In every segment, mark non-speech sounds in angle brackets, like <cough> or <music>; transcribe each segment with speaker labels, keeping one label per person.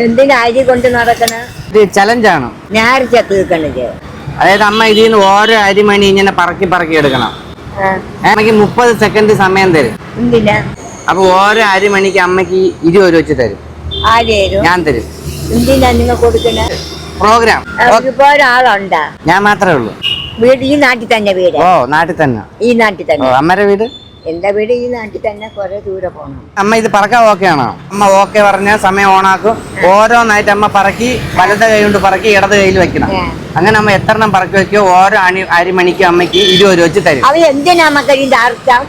Speaker 1: എന്തിനാ അരി കൊണ്ട് നടക്കണ?
Speaker 2: ഇത് ചലഞ്ചാണ്
Speaker 1: ഞായറാഴ്ച തീർക്കണത്
Speaker 2: അതായത് അമ്മ ഇതിൽ നിന്ന് ഓരോ അരിമണി ഇങ്ങനെ പറക്കി പറക്കി എടുക്കണം. അമ്മയ്ക്ക് മുപ്പത് സെക്കൻഡ് സമയം തരും.
Speaker 1: എന്തിനാ
Speaker 2: അപ്പൊ ഓരോ അരിമണിക്ക് അമ്മയ്ക്ക് ഇരുപത് രൂപ വെച്ച് തരും. ഞാൻ തരും.
Speaker 1: എന്തിനാ നിങ്ങൾ കൊടുക്കണ?
Speaker 2: പ്രോഗ്രാം
Speaker 1: ഒരുപാട് ആളുണ്ടാ.
Speaker 2: ഞാൻ മാത്രമേ ഉള്ളൂ.
Speaker 1: വീട് ഈ നാട്ടിൽ തന്നെ വീട്?
Speaker 2: ഓ നാട്ടിൽ തന്നെ
Speaker 1: ഈ നാട്ടിൽ തന്നെ
Speaker 2: അമ്മയുടെ വീട്?
Speaker 1: എന്റെ വീട് ഈ നാട്ടിൽ തന്നെ കുറെ ദൂരെ പോകണം
Speaker 2: അമ്മ ഇത് പറക്കാൻ ഓക്കെ ആണോ? അമ്മ ഓക്കെ പറഞ്ഞ സമയം ഓണാക്കും ഓരോന്നായിട്ട് അമ്മ പറക്കി വലത് കൈ കൊണ്ട് പറക്കി ഇടത് കയ്യിൽ വെക്കണം. അങ്ങനെ അമ്മ എത്ര എണ്ണം പറക്കി വെക്കോ ഓരോ അണി അരിമണിക്കും അമ്മയ്ക്ക് ഇരുപത് രൂപ വെച്ച് തരും.
Speaker 1: അത് എന്തിനാ മക്കളിന്റെ അർത്ഥം?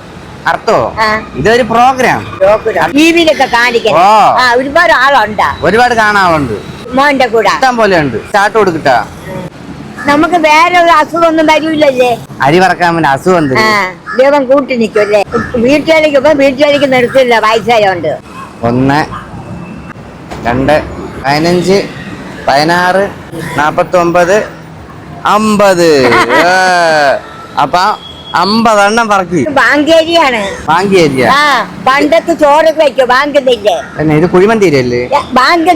Speaker 2: അർത്ഥോ?
Speaker 1: ആ.
Speaker 2: ഇതൊരു പ്രോഗ്രാം ടിവിയിലൊക്കെ
Speaker 1: കാണിക്കാം ഒരുപാട് ആളുണ്ടാ.
Speaker 2: ഒരുപാട് കാണാളുണ്ട്
Speaker 1: മോന്റെ കൂടെ.
Speaker 2: ഇഷ്ടം പോലെ ഉണ്ട്. സ്റ്റാർട്ട് കൊടുക്കട്ടാ
Speaker 1: നമുക്ക് വേറെ ഒരു അസുഖമൊന്നും വരൂലല്ലേ
Speaker 2: അരി പറക്കാൻ പിന്നെ അസുഖം
Speaker 1: ദൈവം കൂട്ടി നിൽക്കുമല്ലേ വീട്ടുകാരിക്ക് ഇപ്പൊ വീട്ടുകാരിക്ക് നിർത്തില്ല വയസ്സായോണ്ട്.
Speaker 2: ഒന്ന് രണ്ട് പതിനഞ്ച് പതിനാറ് നാപ്പത്തി ഒമ്പത് അമ്പത്. അപ്പൊ അമ്പതെണ്ണം പറക്കി.
Speaker 1: ബാങ്കേരിയാണ്
Speaker 2: ബാങ്കേരിയ പണ്ടത്ത്
Speaker 1: ആ ചോറൊക്കെ വെക്കോ ബാങ്ക്
Speaker 2: പിന്നെ ഇത്
Speaker 1: കുഴിമന്തിരല്ലേ
Speaker 2: ബാങ്ക്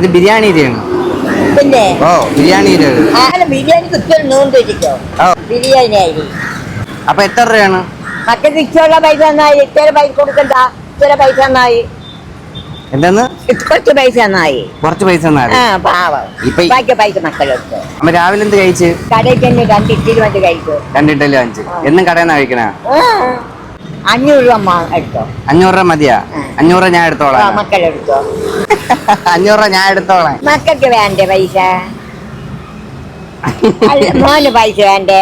Speaker 2: ഇത് ബിരിയാണി ഏരിയയാണ്.
Speaker 1: പിന്നെ
Speaker 2: ഓ ബിരിയാണി
Speaker 1: ബിരിയാണി ബിരിയാണി ആയി
Speaker 2: അപ്പൊ എത്ര രൂപയാണ്?
Speaker 1: മക്കൾക്ക് ഇഷ്ടമുള്ള പൈസ നന്നായി ഇത്ര പൈസ കൊടുക്കണ്ട. ഇത്ര പൈസ നന്നായി
Speaker 2: എന്തെന്ന്?
Speaker 1: കുറച്ച് പൈസ നന്നായി
Speaker 2: കുറച്ച് പൈസ
Speaker 1: ബാക്കി പൈസ മക്കളെടുത്ത്
Speaker 2: അമ്മ രാവിലെ എന്ത് കഴിച്ച്?
Speaker 1: കടയിൽ തന്നെ രണ്ട് വണ്ടി കഴിക്കും.
Speaker 2: വാങ്ങിച്ച് എന്നും കടയിൽ കഴിക്കണ?
Speaker 1: അഞ്ഞൂറ് രൂപ എടുത്തോ?
Speaker 2: അഞ്ഞൂറ് രൂപ മതിയാ അഞ്ഞൂറ് ഞാൻ എടുത്തോളാം.
Speaker 1: മക്കളെടുത്തോ
Speaker 2: അഞ്ഞൂറ് ഞാൻ എടുത്തോളാം.
Speaker 1: മക്കൾക്ക് വേണ്ടേ പൈസ? <laughs> മോന് പൈസ വേണ്ടേ.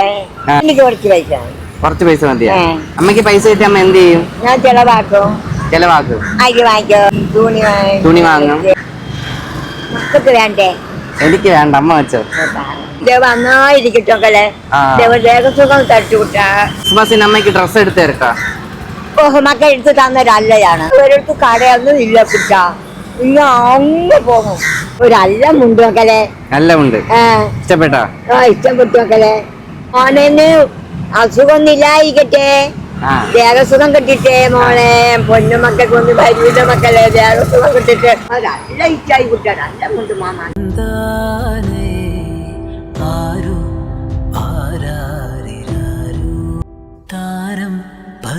Speaker 1: എനിക്ക് കുറച്ച് പൈസ.
Speaker 2: കുറച്ച് പൈസ മതിയാ. അമ്മയ്ക്ക് പൈസ കിട്ടി അമ്മ എന്ത് ചെയ്യും?
Speaker 1: ഞാൻ ചെലവാക്കും.
Speaker 2: ചെലവാക്കും.
Speaker 1: അരി വാങ്ങിക്കോ തുണി.
Speaker 2: തുണി വാങ്ങും.
Speaker 1: മക്കൾക്ക് വേണ്ടേ?
Speaker 2: എനിക്ക് വേണ്ട അമ്മ വെച്ചോ.
Speaker 1: ദേവ ദേഹസുഖം തട്ടുവിട്ടാ.
Speaker 2: ക്രിസ്മസിന് അമ്മയ്ക്ക് ഡ്രസ്സ് എടുത്ത്
Speaker 1: മക്കൾ എടുത്ത് തന്നൊരല്ലയാണ് ഒരിടത്ത് കടയൊന്നും ഇല്ല കുട്ട. ഇന്ന് അങ്ങ് പോകും ഒരല്ല മുണ്ട് മക്കളെ.
Speaker 2: നല്ല ഉണ്ട്
Speaker 1: ആ.
Speaker 2: ഇഷ്ടപ്പെട്ടാ?
Speaker 1: ആ ഇഷ്ടപ്പെട്ടു മക്കളെ. മോനെ അസുഖമൊന്നും ഇല്ലായിരിക്കട്ടെ
Speaker 2: ആ.
Speaker 1: ദേഹസുഖം കിട്ടിട്ടേ മോളെ. പൊന്നുമക്കൾക്ക് ഒന്നും ഭരിയുടെ മക്കളെ. ദേഹസുഖം കിട്ടിട്ട് നല്ല ഇച്ചായി കുട്ട. നല്ല മുണ്ട് മാമാ.
Speaker 3: ആരു